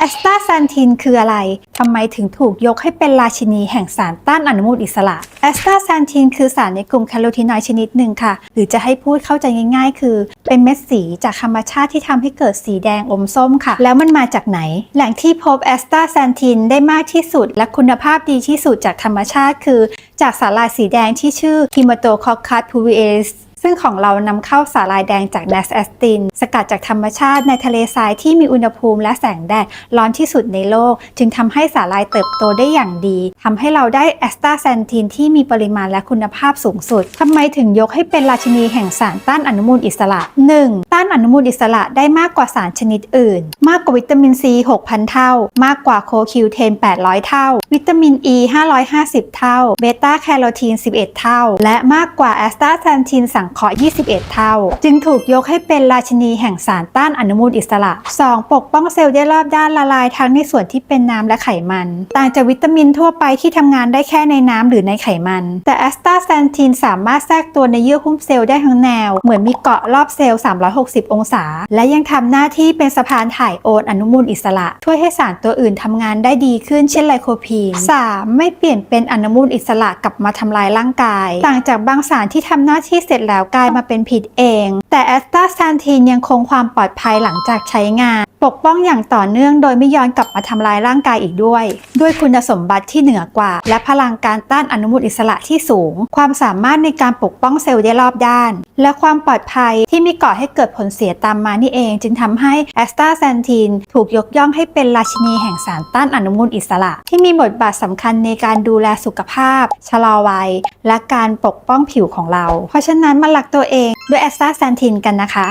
แอสตาแซนทินคืออะไร ทำไมถึงถูกยกให้เป็นราชินีแห่งสารต้านอนุมูลอิสระ แอสตาแซนทินคือสารในกลุ่มแคโรทีนอยด์ชนิดหนึ่งค่ะ หรือจะให้พูดเข้าใจง่ายๆ คือ เป็นเม็ดสีจากธรรมชาติที่ทำให้เกิดสีแดงอมส้มค่ะ แล้วมันมาจากไหน แหล่งที่พบแอสตาแซนทินได้มากที่สุด และคุณภาพดีที่สุดจากธรรมชาติคือ จากสาลายสีแดงที่ชื่อ Hematococcus pulverilis ซึ่งของเรานำเข้าสาลายแดงจากแดสแอสติน สกัดจากธรรมชาติในทะเลทรายที่มีอุณหภูมิและแสงแดดร้อนที่สุดในโลก จึงทำให้สาลายเติบโตได้อย่างดีทำให้เราได้แอสตาแซนทินที่มีปริมาณและคุณภาพสูงสุดทำไมถึงยกให้เป็นราชินีแห่งสารต้านอนุมูลอิสระ 1. ต้านอนุมูลอิสระได้มากกว่าสารชนิดอื่น มากกว่าวิตามินซี 6,000 เท่า มากกว่าโคคิวเทน 800 เท่า วิตามินอ e ี550 เท่า เบต้าแคโรทีน 11 เท่า และมากกว่าแอสตาแซนทินสังเคราะห์ 21 เท่า จึงถูกยกให้เป็นราชินีแห่งสารต้านอนุมูลอิสระ 2. ปกป้องเซลล์ได้รอบด้านละลายทั้งในส่วนที่เป็นน้ำและไขมัน ต่างจากวิตามินทั่วไปที่ทำงานได้แค่ในน้ำหรือในไขมัน แต่แอสตาแซนทินสามารถแทรกตัวในเยื่อหุ้มเซลล์ได้ทั้งแนว เหมือนมีเกาะรอบเซลล์ 360องศา และยังทำหน้าที่เป็นสะพานถ่ายโอนอนุมูลอิสระ ช่วยให้สารตัวอื่นทำงานได้ดีขึ้นเช่นไลโคพีน 3. ไม่เปลี่ยนเป็นอนุมูลอิสระกลับมาทำลายร่างกาย ต่างจากบางสารที่ทำหน้าที่เสร็จแล้วกลายมาเป็นผิดเอง แต่แอสตาซานทีนยังคงความปลอดภัยหลังจากใช้งาน ปกป้องอย่างต่อเนื่องโดยไม่ย้อนกลับมาทำลายร่างกายอีกด้วย ด้วยคุณสมบัติที่เหนือกว่า และพลังการต้านอนุมูลอิสระที่สูง ความสามารถในการปกป้องเซลล์ได้รอบด้าน และความปลอดภัยที่ไม่ก่อให้เกิดผลเสียตามมานี่เอง จึงทำให้แอสตาแซนทินถูกยกย่องให้เป็นราชินีแห่งสารต้านอนุมูลอิสระ ที่มีบทบาทสำคัญในการดูแลสุขภาพชะลอวัย และการปกป้องผิวของเรา เพราะฉะนั้นมาหลักตัวเองด้วยแอสตาแซนทินกันนะคะ